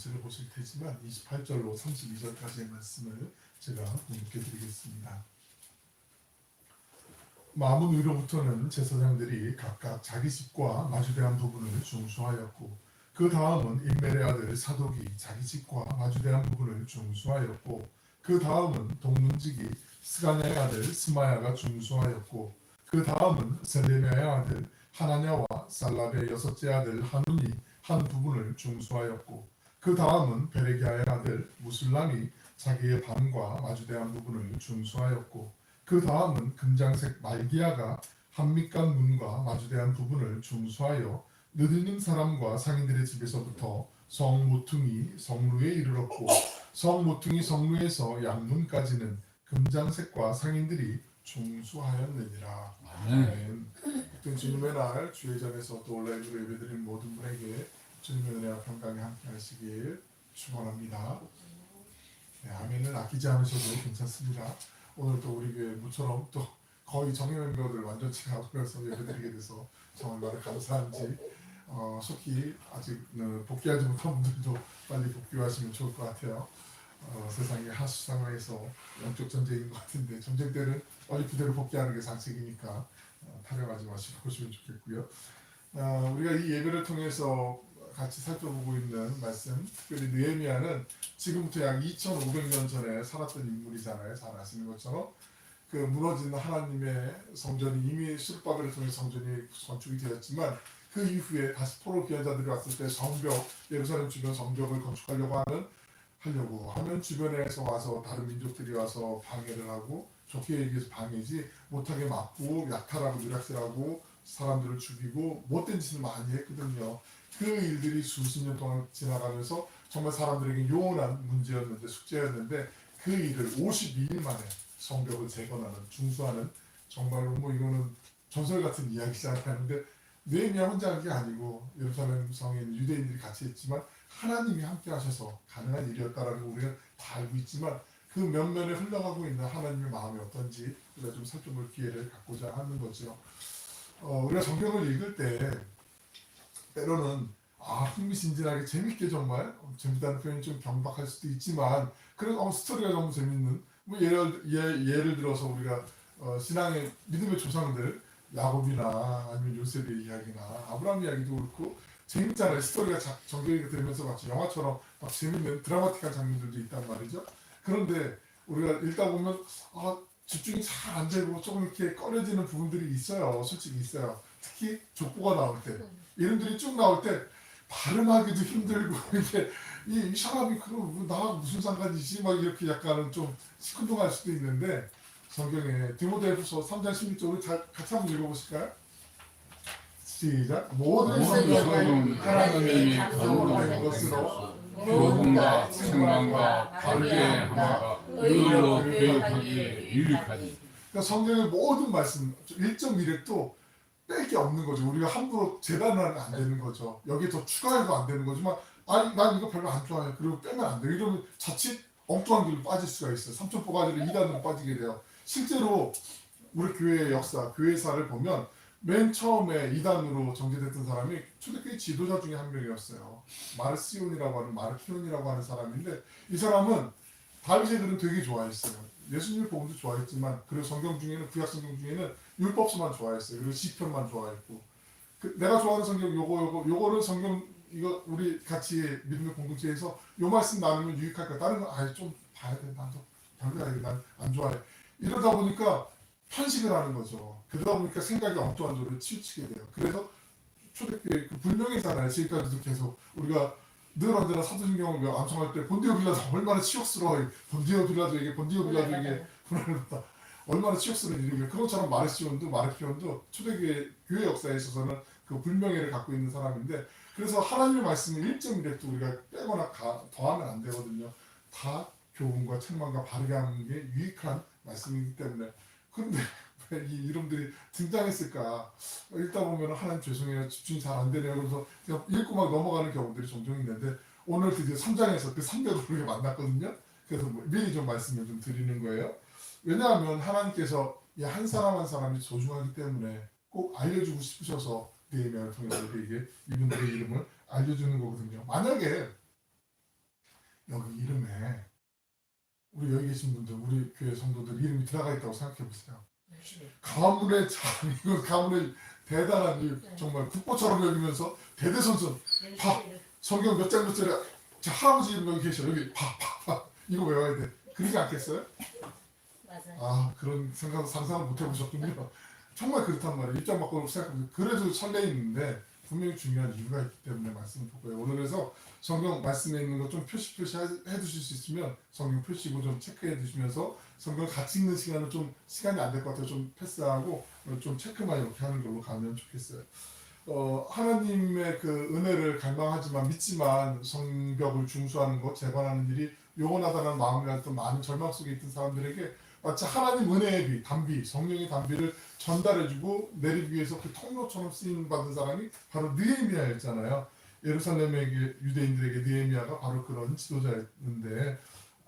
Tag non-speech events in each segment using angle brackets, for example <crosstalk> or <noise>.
것을 보실 테지만 28절로 32절까지의 말씀을 제가 공독해 드리겠습니다. 마문 위로부터는 제사장들이 각각 자기 집과 마주대한 부분을 중수하였고 그 다음은 인멜의 아들 사독이 자기 집과 마주대한 부분을 중수하였고 그 다음은 동문직이 스가냐의 아들 스마야가 중수하였고 그 다음은 셀레미아의 아들 하나냐와 살랍의 여섯째 아들 하눈이 한 부분을 중수하였고 그 다음은 베레기아의 아들 무술람이 자기의 방과 마주대한 부분을 중수하였고 그 다음은 금장색 말기야가 한밑간 문과 마주대한 부분을 중수하여 느드님 사람과 상인들의 집에서부터 성 모퉁이 성루에 이르렀고 성 모퉁이 성루에서 양문까지는 금장색과 상인들이 중수하였느니라. 아멘. 그 주님의 날 주회전에서 또 온라인으로 예배드리는 모든 분에게 주님의 은혜와 평강이 함께 하시길 축원합니다. 네, 아멘을 아끼지 않으셔도 괜찮습니다. 오늘 또 우리 교회 무처럼 또 거의 정예 멤버들 완전치 가면서 예배드리게 돼서 정말 감사한지 어, 속히 아직 어, 복귀하지 못한 분들도 빨리 복귀하시면 좋을 것 같아요. 어, 세상의 하수 상황에서 영적 전쟁인 것 같은데 전쟁 때는 빨리 부대로 복귀하는 게 상식이니까 어, 타령하지 마시고 보시면 좋겠고요. 어, 우리가 이 예배를 통해서 같이 살펴보고 있는 말씀, 특별히 느헤미야는 지금부터 약 2,500년 전에 살았던 인물이잖아요. 잘 아시는 것처럼 그 무너진 하나님의 성전이 이미 수르바벨을 통해 성전이 건축이 되었지만 그 이후에 다시 포로 귀환자들이 왔을 때 성벽 예루살렘 주변 성벽을 건축하려고 하는 하려고 하면 주변에서 와서 다른 민족들이 와서 방해를 하고 좋게 얘기해서 방해지 못하게 막고 약탈하고 누락질하고 사람들을 죽이고 못된 짓을 많이 했거든요. 그 일들이 수십 년 동안 지나가면서 정말 사람들에게 요원한 문제였는데 숙제였는데 그 일을 52일 만에 성벽을 재건하는 중수하는 정말로 뭐 이거는 전설 같은 이야기잖아요. 근데 느헤미야 혼자 한 게 아니고 예루살렘 성에 있는 유대인들이 같이 했지만 하나님이 함께 하셔서 가능한 일이었다라는 거 우리는 다 알고 있지만 그 면면에 흘러가고 있는 하나님의 마음이 어떤지 우리가 좀 살펴볼 기회를 갖고자 하는 거죠. 어, 우리가 성경을 읽을 때 때로는 아 흥미진진하게 재밌게 정말 어, 재밌다는 표현이 좀 경박할 수도 있지만 그래도 어, 스토리가 너무 재밌는 뭐 예를 예, 예를 들어서 우리가 어, 신앙의 믿음의 조상들 야곱이나 아니면 요셉의 이야기나 아브라함 이야기도 그렇고 재밌잖아요. 스토리가 자, 정경이 들으면서 마치 영화처럼 막 재밌는 드라마틱한 장면들도 있단 말이죠. 그런데 우리가 읽다 보면 아 집중이 잘 안 되고 조금 이렇게 꺼려지는 부분들이 있어요. 솔직히 있어요. 특히 족보가 나올 때 이름들이 쭉 나올 때 발음하기도 힘들고 <laughs> 이게 이 사람이 그럼 나하고 무슨 상관이지? 막 이렇게 약간은 좀 시큰둥할 수도 있는데 성경에 디모데후서 3장 16절을 같이 한번 읽어보실까요? 시작. 모든 성경은 하나님이 감동하는 것으로 교훈과 책망과 바르게 함과 의로 교육하기에 유익하니. 그러니까 성경의 모든 말씀 1.1획도 뺄 게 없는 거죠. 우리가 함부로 재단하면 안 되는 거죠. 여기에 더 추가해도 안 되는 거지만 아니 난 이거 별로 안 좋아해. 그리고 빼면 안 돼. 이러면 자칫 엉뚱한 길로 빠질 수가 있어요. 삼천포가지로 2단으로 빠지게 돼요. 실제로 우리 교회의 역사, 교회사를 보면 맨 처음에 2단으로 정제됐던 사람이 초대교회 지도자 중에 한 명이었어요. 마르시온이라고 하는 마르키온이라고 하는 사람인데 이 사람은 다윗의 글은 되게 좋아했어요. 예수님의 복음도 좋아했지만 그리고 성경 중에는 구약 성경 중에는 율법서만 좋아했어요. 그리고 시편만 좋아했고 그 내가 좋아하는 성경 요거 요거 요거는 성경 이거 우리 같이 믿음의 공동체에서 요 말씀 나누면 유익할 거야. 다른 거 아예 좀 봐야 돼. 나도 별로야 이거 난안 좋아해. 이러다 보니까 편식을 하는 거죠. 그러다 보니까 생각이 엉뚱한 쪽으로 치우치게 돼요. 그래서 초대교회 그 불명예잖아요. 지금까지도 계속 우리가 늘 언제나 사도신경을 왜 암송할 때 본디오 빌라도 얼마나 치욕스러워 본디오 빌라도에게 본디오 빌라도에게 분할을 받다 얼마나 치욕스러운 일이에요. 그것처럼 마르시온도 마르키온도 초대교회 교회 역사에 있어서는 그 불명예를 갖고 있는 사람인데 그래서 하나님의 말씀을 1.1획도 우리가 빼거나 가, 더하면 안 되거든요. 다 교훈과 책망과 바르게 하는 게 유익한 말씀이기 때문에 그런데 왜 <laughs> 이 이름들이 등장했을까? 읽다 보면 하나님 죄송해요. 집중이 잘 안 되네요. 그래서 읽고 막 넘어가는 경우들이 종종 있는데 오늘 드디어 3장에서 그 300을 우리가 <laughs> 만났거든요. 그래서 뭐 미리 좀 말씀을 좀 드리는 거예요. 왜냐하면 하나님께서 이 한 사람 한 사람이 소중하기 때문에 꼭 알려주고 싶으셔서 네이미아를 통해서 우리에게 이분들의 이름을 알려주는 거거든요. 만약에 여기 이름에 우리 여기 계신 분들 우리 교회 성도들 이름이 들어가 있다고 생각해 보세요. 가문의 참 이거 가문의 대단한 이 네. 정말 국보처럼 여기면서 대대손손 봐. 열심히. 성경 몇 장 몇 절에 저 할아버지 이름 여기 계셔 여기 봐봐봐 이거 외워야 돼 그러지 않겠어요? 아 그런 생각 상상을 못 해보셨군요. 정말 그렇단 말이에요. 입장 바꿔 생각해보면 그래도 설레이는데 분명히 중요한 이유가 있기 때문에 말씀을 거예요. 오늘 그래서 성경 말씀에 있는 거좀 표시 표시 해 두실 수 있으면 성경 표시고 좀 체크해 두시면서 성경 같이 읽는 시간은 좀 시간이 안 될 것 같아요. 좀 패스하고 좀 체크만 이렇게 하는 걸로 가면 좋겠어요. 어, 하나님의 그 은혜를 갈망하지만 믿지만 성벽을 중수하는 것, 재건하는 일이 요원하다는 가졌던 많은 절망 속에 있던 사람들에게 마치 하나님 은혜의 비, 단비, 성령의 단비를 전달해주고 내리기 위해서 그 통로처럼 쓰임 받은 사람이 바로 느헤미야였잖아요. 예루살렘에게 유대인들에게 느헤미야가 바로 그런 지도자였는데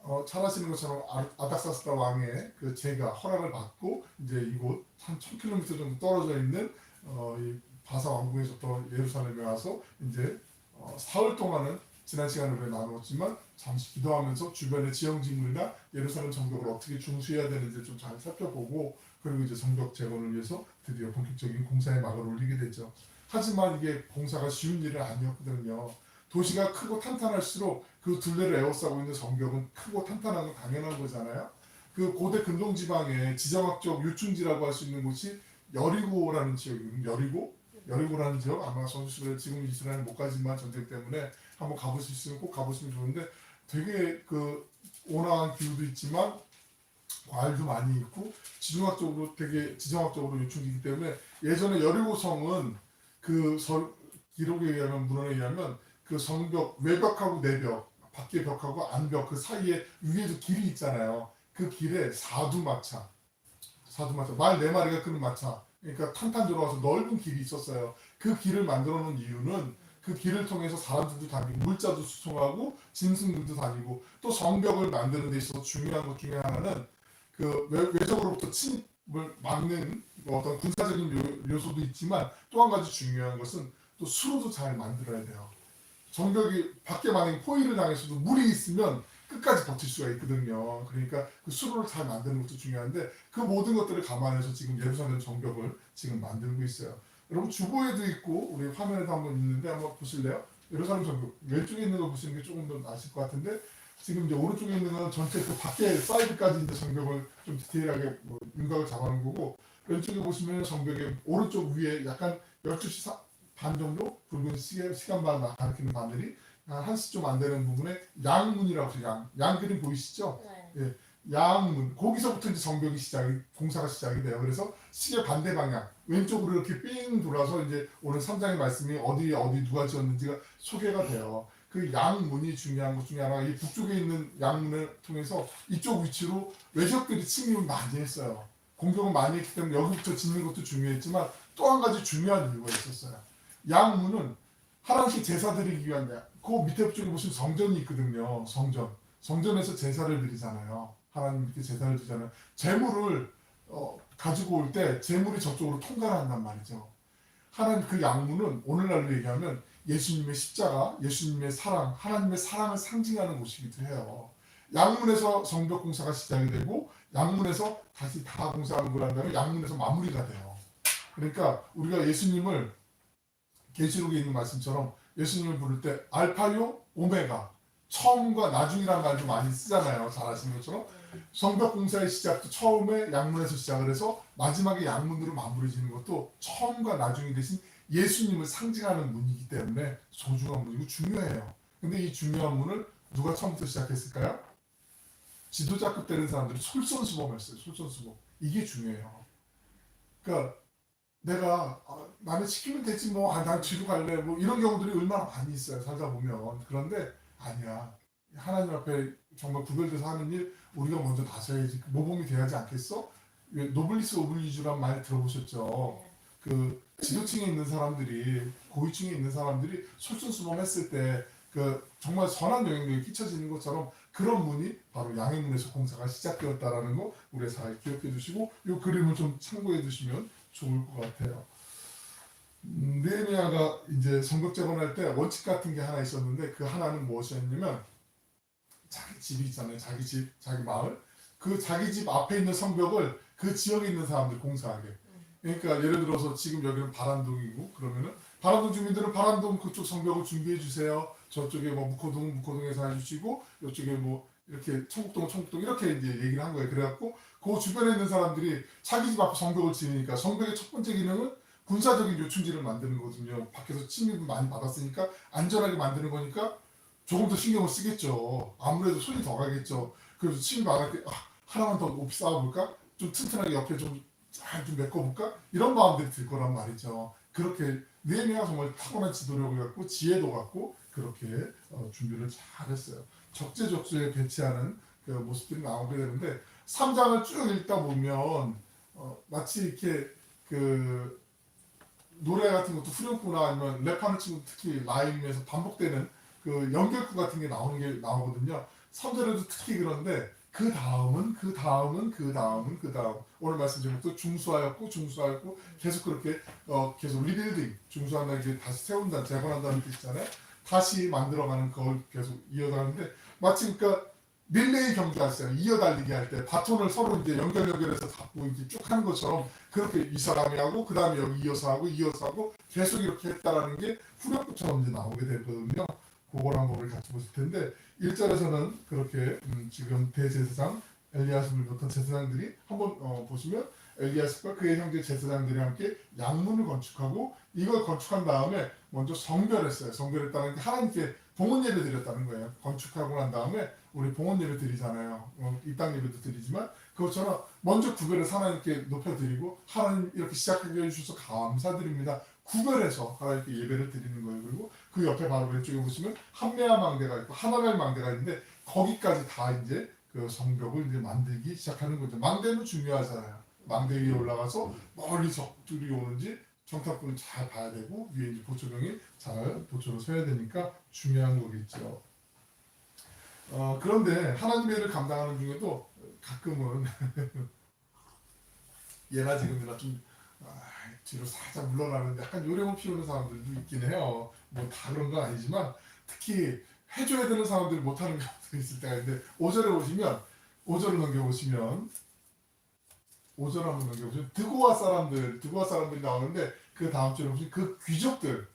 어, 잘 아시는 것처럼 아- 아닥사스다 왕의 그 제가 허락을 받고 이제 이곳 한 1000km 정도 떨어져 있는 어, 이 바사 왕궁에서 또 예루살렘에 와서 이제 어, 사흘 동안은 지난 시간에 우리가 나누었지만 잠시 기도하면서 주변의 지형지물이나 예루살렘 성벽을 어떻게 중수해야 되는지 좀 잘 살펴보고 그리고 이제 성벽 재건을 위해서 드디어 본격적인 공사에 막을 올리게 되죠. 하지만 이게 공사가 쉬운 일은 아니었거든요. 도시가 크고 탄탄할수록 그 둘레를 에워싸고 있는 성벽은 크고 탄탄한 건 당연한 거잖아요. 그 고대 근동 지방의 지정학적 유충지라고 할 수 있는 곳이 여리고라는 지역이거든요. 여리고 여리고라는 지역 아마 선수들 지금 이스라엘 못 가지만 전쟁 때문에 한번 가보실 수 있으면 꼭 가보시면 좋은데 되게 그 온화한 기후도 있지만 과일도 많이 있고 지정학적으로 되게 지정학적으로 유충지이기 때문에 예전에 여리고성은 그 설, 기록에 의하면 문헌에 의하면 그 성벽 외벽하고 내벽 밖에 벽하고 안벽 그 사이에 위에도 길이 있잖아요. 그 길에 사두마차 사두마차 말 네 마리가 끄는 마차 그러니까 탄탄 들어와서 넓은 길이 있었어요. 그 길을 만들어 놓은 이유는 그 길을 통해서 사람들도 다니고 물자도 수송하고 짐승들도 다니고 또 성벽을 만드는 데 있어서 중요한 것 중에 하나는 그 외, 외적으로부터 침입을 막는 뭐 어떤 군사적인 요, 요소도 있지만 또 한 가지 중요한 것은 또 수로도 잘 만들어야 돼요. 정벽이 밖에 만약에 포위를 당했어도 물이 있으면 끝까지 버틸 수가 있거든요. 그러니까 그 수로를 잘 만드는 것도 중요한데 그 모든 것들을 감안해서 지금 예루살렘 정벽을 지금 만들고 있어요. 여러분 주보에도 있고 우리 화면에도 한번 있는데 한번 보실래요? 예루살렘 정벽 왼쪽에 있는 거 보시는 게 조금 더 나실 것 같은데 지금 이제 오른쪽에 있는 건 전체 그 밖에 사이드까지 이제 정벽을 좀 디테일하게 뭐 윤곽을 잡아놓은 거고 왼쪽에 보시면 정벽의 오른쪽 위에 약간 12시 사- 반 정도 붉은 시계, 시간만 가리키는 바늘이 한 1시 좀안 되는 부분에 양문이라고 해서 양, 양 그림 보이시죠? 네. 양문 거기서부터 이제 정벽이 시작이 공사가 시작이 돼요. 그래서 시계 반대 방향 왼쪽으로 이렇게 삥 돌아서 이제 오늘 3장의 말씀이 어디 어디 누가 지었는지가 소개가 돼요. 그 양문이 중요한 것 중에 하나가 이 북쪽에 있는 양문을 통해서 이쪽 위치로 외적들이 침입을 많이 했어요. 공격을 많이 했기 때문에 여기부터 짓는 것도 중요했지만 또 한 가지 중요한 이유가 있었어요. 양문은 하나님께 제사 드리기 위한 데그 밑에 쪽에 보시면 성전이 있거든요. 성전. 성전에서 제사를 드리잖아요. 하나님께 제사를 드리잖아요. 재물을 어, 가지고 올 때 재물이 저쪽으로 통과를 한단 말이죠. 하나님 그 양문은 오늘날로 얘기하면 예수님의 십자가, 예수님의 사랑, 하나님의 사랑을 상징하는 곳이기도 해요. 양문에서 성벽 공사가 시작이 되고 양문에서 다시 다 공사하는 걸 한다면 양문에서 마무리가 돼요. 그러니까 우리가 예수님을 계시록에 있는 말씀처럼 예수님을 부를 때 알파요 오메가 처음과 나중이라는 말 좀 많이 쓰잖아요. 잘 아시는 것처럼 성벽 공사의 시작도 처음에 양문에서 시작을 해서 마지막에 양문으로 마무리 짓는 것도 처음과 나중이 대신 예수님을 상징하는 문이기 때문에 소중한 문이고 중요해요. 근데 이 중요한 문을 누가 처음부터 시작했을까요? 지도자급 되는 사람들이 솔선수범했어요. 솔선수범. 이게 중요해요. 그러니까 내가 아, 나는 시키면 되지 뭐, 아, 난 뒤로 갈래 뭐 이런 경우들이 얼마나 많이 있어요. 살다 보면 그런데 아니야. 하나님 앞에 정말 구별돼서 하는 일 우리가 먼저 그 모범이 돼야지 않겠어? 왜 노블리스 오블리주란 말 들어보셨죠? 그 지도층에 있는 사람들이 고위층에 있는 사람들이 솔선수범했을 때 그 정말 선한 영향력이 끼쳐지는 것처럼 그런 문이 바로 양해문에서 공사가 시작되었다라는 거 우리가 잘 기억해 두시고 이 그림을 좀 참고해 두시면 좋을 것 같아요. 음, 느헤미야가 이제 성벽 재건 할 때 원칙 같은 게 하나 있었는데 그 하나는 무엇이었냐면 자기 집이 있잖아요. 자기 집, 자기 마을. 그 자기 집 앞에 있는 성벽을 그 지역에 있는 사람들 공사하게. 그러니까 예를 들어서 지금 여기는 바람동이고 그러면은 바람동 주민들은 바람동 그쪽 성벽을 준비해 주세요. 저쪽에 뭐 묵호동 묵호동에서 해주시고 이쪽에 뭐 이렇게 청국동 청국동 이렇게 이제 얘기를 한 거예요. 그래갖고 그 주변에 있는 사람들이 자기 집 앞에 성벽을 지으니까 성벽의 첫 번째 기능은 군사적인 요충지를 만드는 거거든요. 밖에서 침입을 많이 받았으니까 안전하게 만드는 거니까 조금 더 신경을 쓰겠죠. 아무래도 손이 더 가겠죠. 그래서 침입 안 할때 아, 하나만 더 쌓아볼까? 좀 튼튼하게 옆에 좀 잘좀 메꿔볼까? 이런 마음들이 들 거란 말이죠. 그렇게 느헤미야가 정말 타고난 지도력을 갖고 지혜도 갖고 그렇게 어, 준비를 잘 했어요. 적재적소에 배치하는 그 모습들이 나오게 되는데 3장을 쭉 읽다 보면 어, 마치 이렇게 그 노래 같은 것도 후렴구나 아니면 랩하는 친구 특히 라임에서 반복되는 그 연결구 같은 게 나오는 게 나오거든요. 3절에도 특히 그런데 그 다음은 그 다음은 그 다음은 그 다음 오늘 말씀드린 것도 중수하였고 중수하였고 계속 그렇게 어 계속 리빌딩 중수한다 이제 다시 세운다 재건한다는 뜻이잖아요. 다시 만들어가는 그걸 계속 이어가는데 마치 그러니까 릴레이 경기 하시잖아요. 이어달리기 할 때 바톤을 서로 이제 연결 연결해서 잡고 이제 쭉 하는 것처럼 그렇게 이 사람이 하고 그 다음에 여기 이어서 하고 이어서 하고 계속 이렇게 했다라는 게 후렴구처럼 이제 나오게 되거든요. 한번 우리 같이 보실 텐데 1절에서는 그렇게 음, 지금 대제사장 엘리야십을 비롯한 제사장들이 한번 어, 보시면 엘리야십과 그의 형제 제사장들이 함께 양문을 건축하고 이걸 건축한 다음에 먼저 성별했어요. 성별했다는 게 하나님께 봉헌 예를 드렸다는 거예요. 건축하고 난 다음에 우리 봉헌 예를 드리잖아요. 어, 입당 예배도 드리지만 그것처럼 먼저 구별해서 하나님께 높여드리고 하나님 이렇게 시작하게 해주셔서 감사드립니다. 구별해서 하나님께 예배를 드리는 거예요. 그리고 그 옆에 바로 왼쪽에 보시면 한메아 망대가 있고 하나멜 망대가 있는데 거기까지 다 이제 그 성벽을 이제 만들기 시작하는 거죠. 망대는 중요하잖아요. 망대 위에 올라가서 멀리 적들이 오는지 정탑군을 잘 봐야 되고 위에 이제 보초병이 잘 보초로 서야 되니까 중요한 거겠죠. 어, 그런데 하나님의 일을 감당하는 중에도 가끔은 <laughs> 얘나 지금이나 좀 아, 뒤로 살짝 물러나는데 약간 요령을 피우는 사람들도 있긴 해요. 뭐 다 그런 건 아니지만 특히 해줘야 되는 사람들이 못하는 경우도 있을 때가 있는데 5절에 오시면 5절을 넘겨보시면 5절 한번 넘겨보시면 드고아 사람들 드고아 사람들이 나오는데 그 다음 줄에 보시면 그 귀족들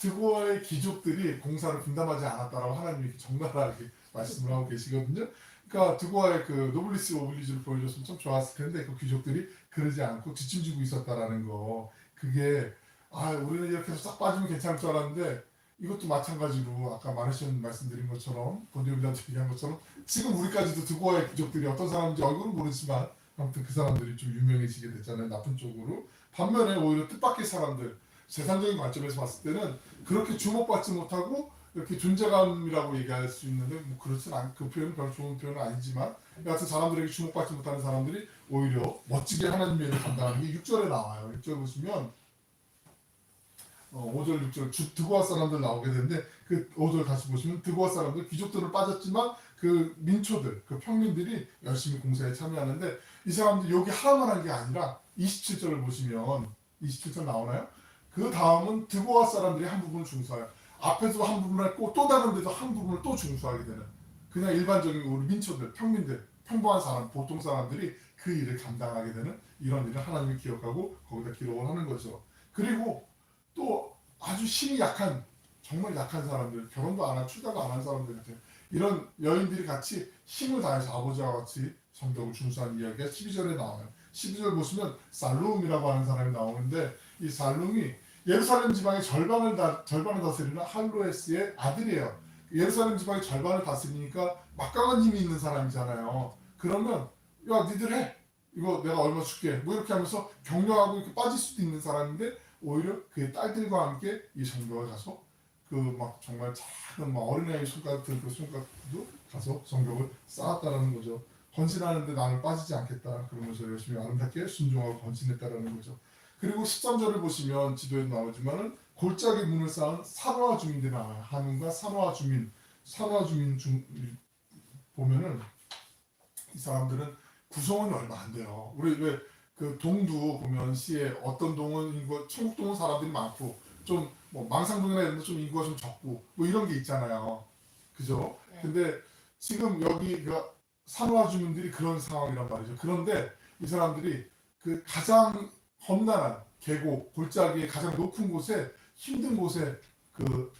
드고아의 귀족들이 공사를 분담하지 않았다라고 하나님이 이렇게 적나라하게 <laughs> 말씀을 하고 계시거든요. 그러니까 드고아의 그 노블리스 오블리즈를 보여줬으면 참 좋았을 텐데 그 귀족들이 그러지 않고 뒷짐지고 있었다라는 거. 그게 아 우리는 이렇게 해서 싹 빠지면 괜찮을 줄 알았는데 이것도 마찬가지로 아까 마르션 말씀드린 것처럼 본디오비한테 얘기한 것처럼 지금 우리까지도 드고아의 귀족들이 어떤 사람인지 얼굴은 모르지만 아무튼 그 사람들이 좀 유명해지게 됐잖아요. 나쁜 쪽으로 반면에 오히려 뜻밖의 사람들 세상적인 관점에서 봤을 때는 그렇게 주목받지 못하고 이렇게 존재감이라고 얘기할 수 있는데 뭐 그렇진 않, 그 표현은 별로 좋은 표현은 아니지만 여하튼 사람들에게 주목받지 못하는 사람들이 오히려 멋지게 하나님의 일을 감당하는 게 6절에 나와요. 6절 보시면 어, 5절, 6절 주, 드고아 사람들 나오게 되는데 그 5절 다시 보시면 드고아 사람들 귀족들은 빠졌지만 그 민초들, 그 평민들이 열심히 공사에 참여하는데 이 사람들이 여기 하나만 한 게 아니라 27절을 보시면 27절 나오나요? 그 다음은 드고아 사람들이 한 부분을 중수해요. 앞에서 한 부분을 했고 또 다른 데서 한 부분을 또 중수하게 되는 그냥 일반적인 우리 민초들, 평민들, 평범한 사람, 보통 사람들이 그 일을 감당하게 되는 이런 일을 하나님이 기억하고 거기다 기록을 하는 거죠. 그리고 또 아주 힘이 약한 정말 약한 사람들, 결혼도 안 한, 출가도 안 한 사람들 같아요. 이런 여인들이 같이 힘을 다해서 아버지와 같이 성벽을 중수한 이야기가 12절에 나와요. 12절 보시면 살룸이라고 하는 사람이 나오는데 이 살룸이 예루살렘 지방의 절반을 다 절반을 다스리는 할로에스의 아들이에요. 예루살렘 지방의 절반을 다스리니까 막강한 힘이 있는 사람이잖아요. 그러면 야 니들 해 이거 내가 얼마 줄게 뭐 이렇게 하면서 격려하고 이렇게 빠질 수도 있는 사람인데 오히려 그의 딸들과 함께 이 성벽을 가서 그 막 정말 작은 막 어린아이 손가락 그 손가락도 가서 성벽을 쌓았다라는 거죠. 헌신하는데 나는 빠지지 않겠다 그러면서 열심히 아름답게 순종하고 헌신했다라는 거죠. 그리고 13절을 보시면 지도에 나오지만은 골짜기 문을 쌓은 산화 주민들이 나와요. 한문과 산화 주민, 산화 주민 중 보면은 이 사람들은 구성원이 얼마 안 돼요. 우리 왜 그 동도 보면 시에 어떤 동은 인구 청국동은 사람들이 많고 좀 뭐 망상동이나 이런 데 좀 인구가 좀 적고 뭐 이런 게 있잖아요. 그죠? 네. 근데 지금 여기 그 산화 주민들이 그런 상황이란 말이죠. 그런데 이 사람들이 그 가장 험난한 계곡, 골짜기의 가장 높은 곳에 힘든 곳에 그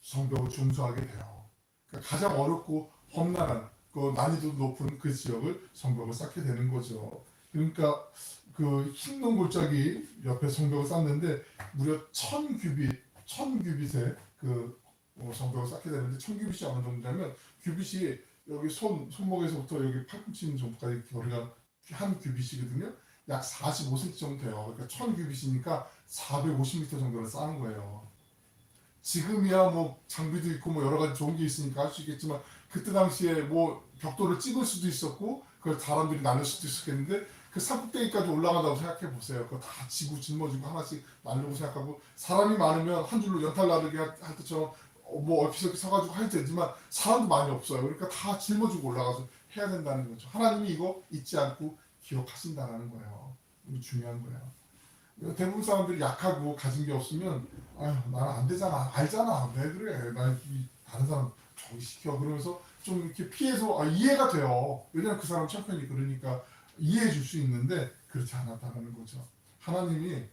성벽을 중수하게 돼요. 그러니까 가장 어렵고 험난한 그 난이도 높은 그 지역을 성벽을 쌓게 되는 거죠. 그러니까 그 힘든 골짜기 옆에 성벽을 쌓는데 무려 천 규빗, 천 규빗의 그 어, 성벽을 쌓게 되는데 천 규빗이 어느 정도냐면 규빗이 여기 손 손목에서부터 여기 팔꿈치 정도까지 거리가 한 규빗이거든요. 약 45cm 정도 돼요. 그러니까 천 규빗이니까 450m 정도를 쌓은 거예요. 지금이야 뭐 장비도 있고 뭐 여러 가지 좋은 게 있으니까 할 수 있겠지만 그때 당시에 뭐 벽돌을 찍을 수도 있었고 그걸 사람들이 나눌 수도 있었겠는데 그 산꼭대기까지 올라간다고 생각해 보세요. 그거 다 지고 짊어지고 하나씩 나누고 생각하고 사람이 많으면 한 줄로 연탈 나르게 할, 할 때처럼 어, 뭐 어피서기 서가지고 할 때지만 사람도 많이 없어요. 그러니까 다 짊어지고 올라가서 해야 된다는 거죠. 하나님이 이거 잊지 않고 기억하신다라는 거예요. 중요한 거예요. 대부분 사람들이 약하고 가진 게 없으면 아유 나는 안 되잖아 알잖아 왜 그래 난이 다른 사람 저기 시켜 그러면서 좀 이렇게 피해서 아, 이해가 돼요 왜냐면 그 사람 champions 그러니까 이해해 줄 수 있는데 그렇지 않았다는 거죠 하나님이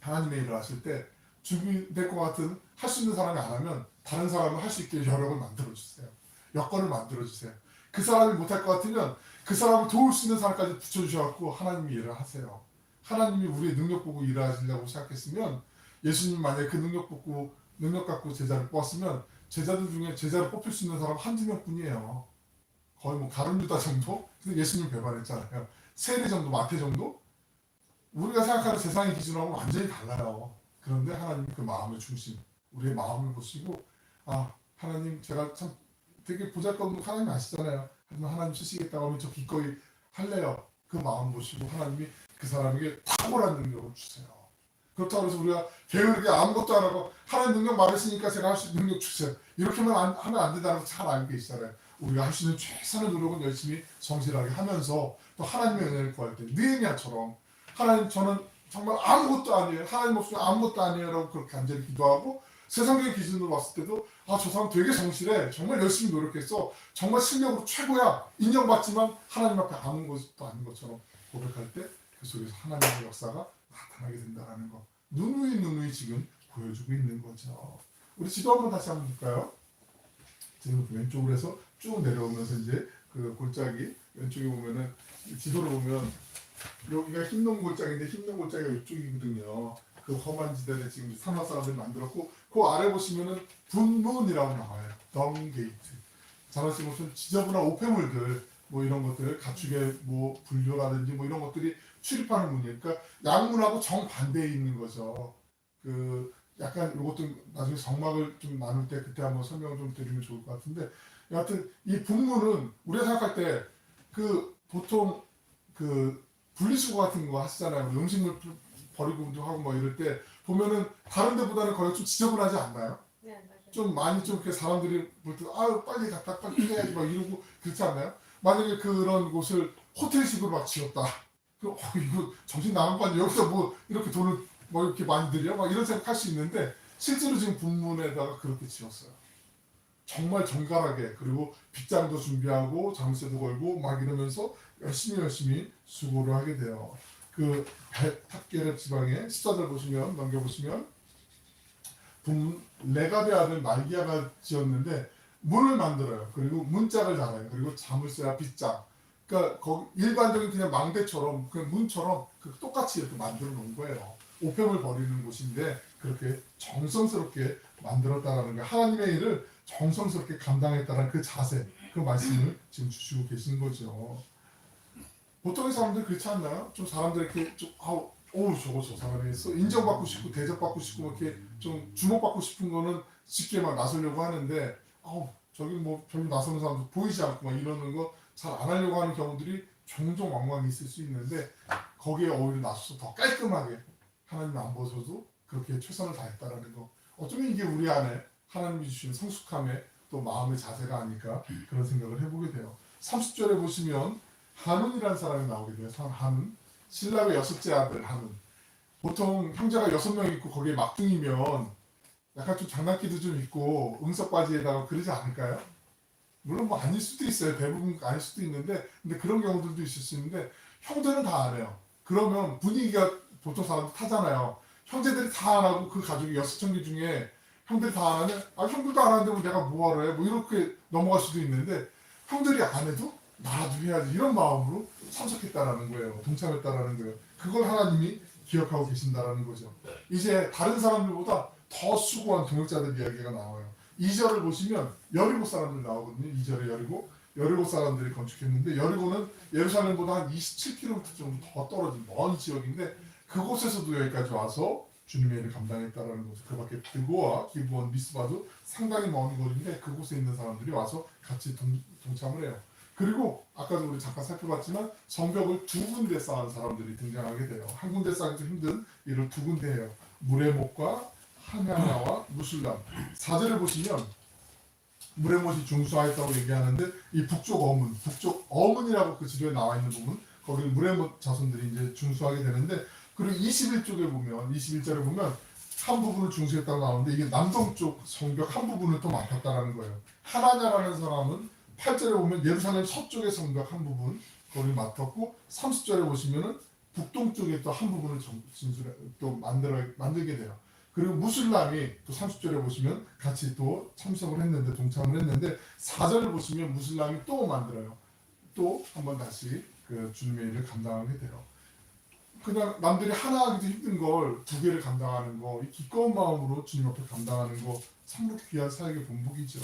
하나님의 일을 하실 때 준비될 것 같은 할 수 있는 사람이 안 하면 다른 사람은 할 수 있게 여력을 만들어 주세요 여건을 만들어 주세요 그 사람이 못할 것 같으면 그 사람을 도울 수 있는 사람까지 붙여주셔갖고 하나님이 일을 하세요 하나님이 우리의 능력 보고 일하시려고 생각했으면 예수님 만약에 그 능력 보고 능력 갖고 제자를 뽑았으면 제자들 중에 제자를 뽑힐 수 있는 사람 한두 명뿐이에요. 거의 뭐 가룟 유다 정도? 근데 예수님 배반했잖아요. 세례 정도, 마태 정도? 우리가 생각하는 세상의 기준하고 완전히 달라요. 그런데 하나님 그 마음의 중심, 우리의 마음을 보시고 아 하나님 제가 참 되게 보잘것없는 하나님 아시잖아요. 하지만 하나님 쓰시겠다고 하면 저 기꺼이 할래요. 그 마음 보시고 하나님이 그 사람에게 탁월한 능력을 주세요. 그렇다고 해서 우리가 게으르게 아무것도 안 하고 하나님 능력 많으시니까 제가 할 수 있는 능력 주세요. 이렇게만 안- 하면 안 된다는 걸잘 알고 계시잖아요. 우리가 할 수 있는 최선의 노력은 열심히 성실하게 하면서 또 하나님의 은혜를 구할 때 느헤미야처럼 하나님 저는 정말 아무것도 아니에요. 하나님 없으면 아무것도 아니에요 라고 그렇게 간절히 기도하고 세상적인 기준으로 봤을 때도 아 저 사람 되게 성실해. 정말 열심히 노력했어. 정말 실력으로 최고야. 인정받지만 하나님 앞에 아무 것도 아닌 것처럼 고백할 때 그 속에서 하나님의 역사가 나타나게 된다는 거. 누누이 누누이 지금 보여주고 있는 거죠. 우리 지도 한번 다시 한번 볼까요? 지금 왼쪽으로 해서 쭉 내려오면서 이제 그 골짜기 왼쪽에 보면은 이 지도를 보면 여기가 흰농 골짜기인데 흰농 골짜기가 이쪽이거든요. 그 험한 지대에 지금 산화 사람들이 만들었고 그 아래 보시면은 분문이라고 나와요. 덩 게이트. 자라시 무슨 지저분한 오폐물들 뭐 이런 것들 가축의 뭐 분뇨라든지 뭐 이런 것들이 출입하는 문이에요. 그러니까 양문하고 정반대에 있는 거죠. 그 약간 이것도 나중에 정막을 좀 나눌 때 그때 한번 설명을 좀 드리면 좋을 것 같은데 여하튼 이 분무는 우리가 생각할 때 그 보통 그 분리수거 같은 거 하시잖아요. 음식물 부- 버리고 하고 뭐 이럴 때 보면은 다른 데보다는 거의 좀 지저분하지 않나요? 네, 맞아요. 좀 많이 좀 이렇게 사람들이 볼 때 아유 빨리 갔다 빨리 해야지 막 이러고 그렇지 않나요? 만약에 그런 곳을 호텔식으로 막 지었다. 그 어, 이거 정신 나간 거 아니야? 여기서 뭐 이렇게 돈을 뭐 이렇게 많이 들여? 막 이런 생각할 수 있는데 실제로 지금 분문에다가 그렇게 지었어요. 정말 정갈하게 그리고 빗장도 준비하고 장세도 걸고 막 이러면서 열심히 열심히 수고를 하게 돼요. 그 배- 탑계렙 지방에 시자들 보시면 넘겨보시면 분 레갑의 아들 말기야가 지었는데 문을 만들어요. 그리고 문짝을 달아요. 그리고 자물쇠와 빗장. 그러니까 일반적인 그냥 망대처럼 그 문처럼 그 똑같이 이렇게 만들어 놓은 거예요. 오평을 버리는 곳인데 그렇게 정성스럽게 만들었다라는 거예요. 하나님의 일을 정성스럽게 감당했다는 그 자세, 그 말씀을 지금 주시고 계신 거죠. 보통의 사람들 그렇지 않나요? 좀 사람들 이렇게 좀 아우 오 저거 저 사람이 했어 인정받고 싶고 대접받고 싶고 뭐 이렇게 좀 주목받고 싶은 거는 쉽게 막 나서려고 하는데 아우 저기 뭐 별로 나서는 사람도 보이지 않고 막 이러는 거 잘 안 하려고 하는 경우들이 종종 왕왕 있을 수 있는데 거기에 오히려 나서서 더 깔끔하게 하나님 안 보셔도 그렇게 최선을 다했다라는 거 어쩌면 이게 우리 안에 하나님이 주시는 성숙함의 또 마음의 자세가 아닐까 그런 생각을 해보게 돼요 30절에 보시면 한운이라는 사람이 나오게 돼요 사- 한운 신라의 여섯째 아들 한운 보통 형제가 여섯 명 있고 거기에 막둥이면 약간 좀 장난기도 좀 있고 응석 바지에다가 그러지 않을까요? 물론 뭐 아닐 수도 있어요. 대부분 아닐 수도 있는데 근데 그런 경우들도 있을 수 있는데 형제는 다 안 해요. 그러면 분위기가 보통 사람들 타잖아요. 형제들이 다 안 하고 그 가족이 여섯 청기 중에 형들이 다 안 하면 아 형들도 안 하는데 뭐 내가 뭐하러 해? 뭐 이렇게 넘어갈 수도 있는데 형들이 안 해도 나도 해야지 이런 마음으로 참석했다라는 거예요. 동참했다라는 거예요. 그걸 하나님이 기억하고 계신다라는 거죠. 이제 다른 사람들보다 더 수고한 동역자들 이야기가 나와요. 2절을 보시면 여리고 사람들 나오거든요. 2절에 여리고 여리고 사람들이 건축했는데 여리고는 예루살렘보다 한 27km 정도 더 떨어진 먼 지역인데 그곳에서도 여기까지 와서 주님의 일을 감당했다라는 거죠. 그 밖에 드고와 기브온 미스바도 상당히 먼 거리인데 그곳에 있는 사람들이 와서 같이 동, 동참을 해요. 그리고 아까도 우리 잠깐 살펴봤지만 성벽을 두 군데 쌓은 사람들이 등장하게 돼요. 한 군데 쌓기 좀 힘든 일을 두 군데 해요. 무레목과 하나나와 무술람. 사절을 보시면 무레못이 중수하였다고 얘기하는데 이 북쪽 어문, 북쪽 어문이라고 그 지도에 나와 있는 부분 거기 무레못 자손들이 이제 중수하게 되는데 그리고 21쪽에 보면 21절에 보면 한 부분을 중수했다고 나오는데 이게 남동쪽 성벽 한 부분을 또 맡았다라는 거예요. 하나냐라는 사람은 8절에 보면 예루살렘 서쪽의 성벽 한 부분 거기 맡았고 30절에 보시면은 북동쪽에 또 한 부분을 정- 진술해 또 만들어 만들게 돼요. 그리고 무슬람이 또 30절에 보시면 같이 또 참석을 했는데 동참을 했는데 4절을 보시면 무슬람이 또 만들어요. 또 한번 다시 그 주님의 일을 감당하게 돼요. 그냥 남들이 하나 하기도 힘든 걸 두 개를 감당하는 거, 이 기꺼운 마음으로 주님 앞에 감당하는 거 참으로 귀한 사역의 본보기죠.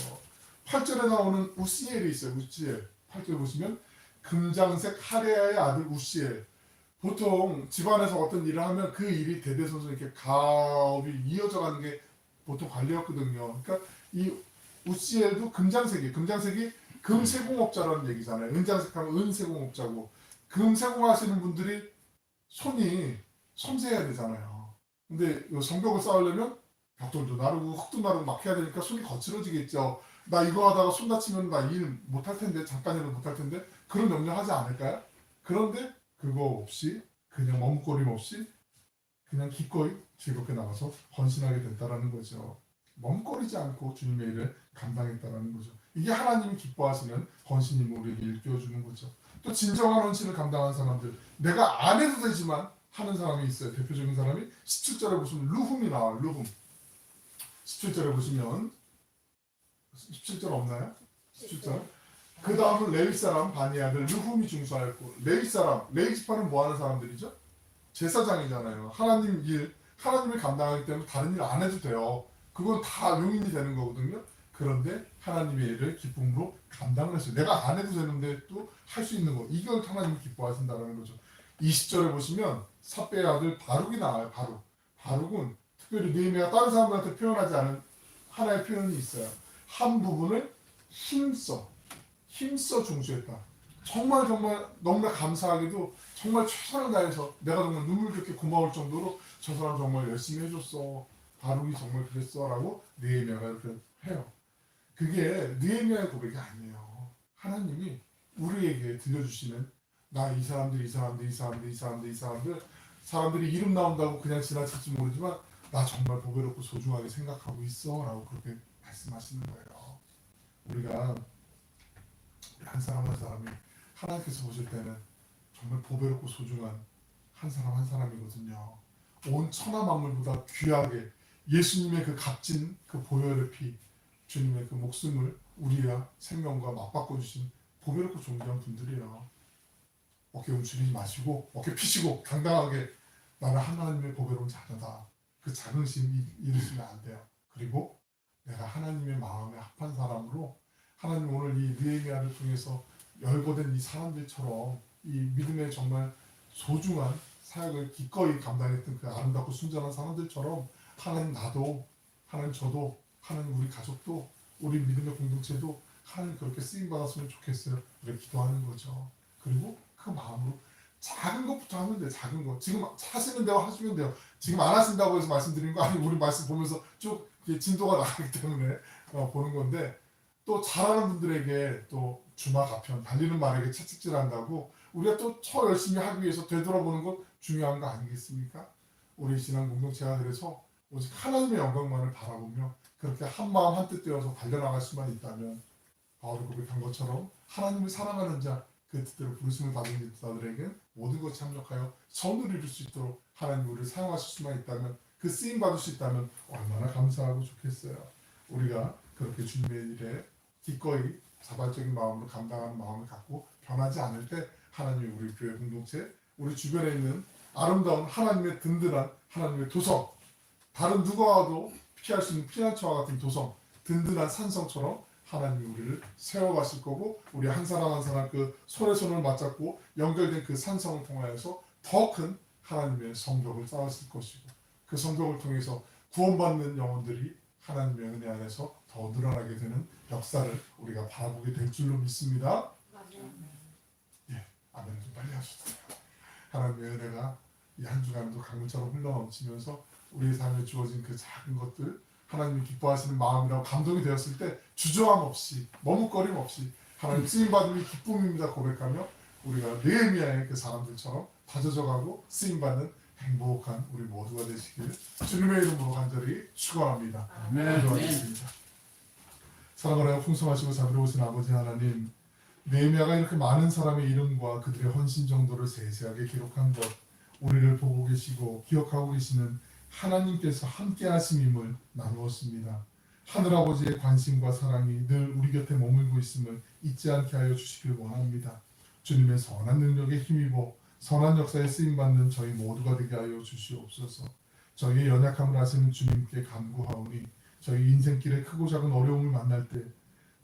8절에 나오는 우시엘이 있어요. 우시엘. 8절 보시면 금장색 하레아의 아들 우시엘. 보통 집안에서 어떤 일을 하면 그 일이 대대손손 이렇게 가업이 이어져 가는 게 보통 관리였거든요. 그러니까 이 우시엘도 금장색이 금장색이 금세공업자라는 얘기잖아요. 은장색 하면 은세공업자고 금세공하시는 분들이 손이 섬세해야 되잖아요. 근데 이 성벽을 쌓으려면 벽돌도 나르고 흙도 나르고 막 해야 되니까 손이 거칠어지겠죠. 나 이거 하다가 손 다치면 나 일 못할 텐데 잠깐이라도 못할 텐데 그런 염려하지 않을까요? 그런데 그거 없이 그냥 머뭇거림 없이 그냥 기꺼이 즐겁게 나가서 헌신하게 됐다라는 거죠. 멈거리지 않고 주님의 일을 감당했다라는 거죠. 이게 하나님이 기뻐하시는 헌신임을 우리에게 일깨워주는 거죠. 또 진정한 헌신을 감당한 사람들, 내가 안 해도 되지만 하는 사람이 있어요. 대표적인 사람이 17절에 보시면 루훔이 나와요. 루훔. 17절에 보시면 17절 없나요? 17절. 그 다음은 레위 사람 바니 아들 르훔이 중수하였고 레위 사람 레위 지파는 뭐 하는 사람들이죠? 제사장이잖아요. 하나님 일 하나님을 감당하기 때문에 다른 일 안 해도 돼요. 그건 다 용인이 되는 거거든요. 그런데 하나님의 일을 기쁨으로 감당을 했어요. 내가 안 해도 되는데 또 할 수 있는 거. 이걸 하나님이 기뻐하신다는 거죠. 20절에 보시면 사배의 아들 바룩이 나와요. 바룩. 바룩은 특별히 느헤미야 다른 사람들한테 표현하지 않은 하나의 표현이 있어요. 한 부분을 힘써 힘써 중수했다. 정말 정말 너무나 감사하게도 정말 최선을 다해서 내가 정말 눈물겹게 고마울 정도로 저 사람 정말 열심히 해줬어. 바룩이 정말 그랬어라고 느헤미야가 이렇게 해요. 그게 느헤미야의 고백이 아니에요. 하나님이 우리에게 들려주시는 나 이 사람들 이 사람들 이 사람들 이 사람들 이 사람들 사람들이 이름 나온다고 그냥 지나칠지 모르지만 나 정말 보배롭고 소중하게 생각하고 있어라고 그렇게 말씀하시는 거예요. 우리가 한 사람 한 사람이 하나님께서 보실 때는 정말 보배롭고 소중한 한 사람 한 사람이거든요. 온 천하 만물보다 귀하게 예수님의 그 값진 그 보혈의 피, 주님의 그 목숨을 우리와 생명과 맞바꿔 주신 보배롭고 존귀한 분들이에요. 어깨 움츠리지 마시고 어깨 피시고 당당하게 나는 하나님의 보배로운 자녀다. 그 자긍심 이- 잃으시면 안 돼요. 그리고 내가 하나님의 마음에 합한 사람으로 하나님 오늘 이 느헤미야를 통해서 열거된 이 사람들처럼 이 믿음의 정말 소중한 사역을 기꺼이 감당했던 그 아름답고 순전한 사람들처럼 하나님 나도 하나님 저도 하나님 우리 가족도 우리 믿음의 공동체도 하나님 그렇게 쓰임 받았으면 좋겠어요. 우리가 기도하는 거죠. 그리고 그 마음으로 작은 것부터 하면 돼. 작은 거. 지금 하시는 대로 하시면 돼요. 지금 안 하신다고 해서 말씀드린 거 아니고 우리 말씀 보면서 쭉 진도가 나가기 때문에 어, 보는 건데 또 잘하는 분들에게 또 주마 가편 달리는 말에게 채찍질한다고 우리가 또 더 열심히 하기 위해서 되돌아보는 건 중요한 거 아니겠습니까? 우리 신앙 공동체가 그래서 오직 하나님의 영광만을 바라보며 그렇게 한 마음 한뜻 되어서 달려나갈 수만 있다면 아 바울이 고백한 것처럼 하나님을 사랑하는 자, 그 뜻대로 부르심을 받은 자들에게 모든 것이 합력하여 선을 이룰 수 있도록 하나님 우리를 사용하실 수만 있다면 그 쓰임 받을 수 있다면 얼마나 감사하고 좋겠어요. 우리가 그렇게 주님의 일에 기꺼이 자발적인 마음으로 감당하는 마음을 갖고 변하지 않을 때 하나님이 우리 교회 공동체, 우리 주변에 있는 아름다운 하나님의 든든한 하나님의 도성, 다른 누가 와도 피할 수 있는 피난처와 같은 도성, 든든한 산성처럼 하나님이 우리를 세워가실 거고 우리 한 사람 한 사람 그 손에 손을 맞잡고 연결된 그 산성을 통하여서 더 큰 하나님의 성벽을 쌓았을 것이고 그 성벽을 통해서 구원받는 영혼들이 하나님의 은혜 안에서 더 늘어나게 되는 역사를 우리가 바라보게 될 줄로 믿습니다. 아멘 좀 빨리 하셨어요. 하나님의 은혜가 이 한 주간도 강물처럼 흘러넘치면서 우리의 삶에 주어진 그 작은 것들 하나님이 기뻐하시는 마음이라고 감동이 되었을 때 주저함 없이 머뭇거림 없이 하나님 쓰임 받음이 기쁨입니다 고백하며 우리가 느헤미야의 그 사람들처럼 다져져가고 쓰임 받는 행복한 우리 모두가 되시길 주님의 이름으로 간절히 축원합니다. 아멘. 기도하겠습니다. 사랑을 풍성하시고 자비로우신 아버지 하나님 느헤미야가 이렇게 많은 사람의 이름과 그들의 헌신 정도를 세세하게 기록한 것 우리를 보고 계시고 기억하고 계시는 하나님께서 함께 하심임을 나누었습니다. 하늘 아버지의 관심과 사랑이 늘 우리 곁에 머물고 있음을 잊지 않게 하여 주시길 원합니다. 주님의 선한 능력에 힘입어 선한 역사에 쓰임받는 저희 모두가 되게 하여 주시옵소서. 저희의 연약함을 아시는 주님께 간구하오니 저희 인생길에 크고 작은 어려움을 만날 때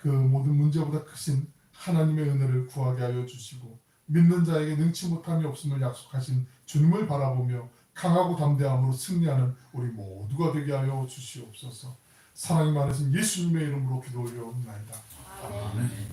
그 모든 문제보다 크신 하나님의 은혜를 구하게 하여 주시고 믿는 자에게 능치 못함이 없음을 약속하신 주님을 바라보며 강하고 담대함으로 승리하는 우리 모두가 되게 하여 주시옵소서. 사랑이 많으신 예수님의 이름으로 기도 올려옵나이다. 아멘.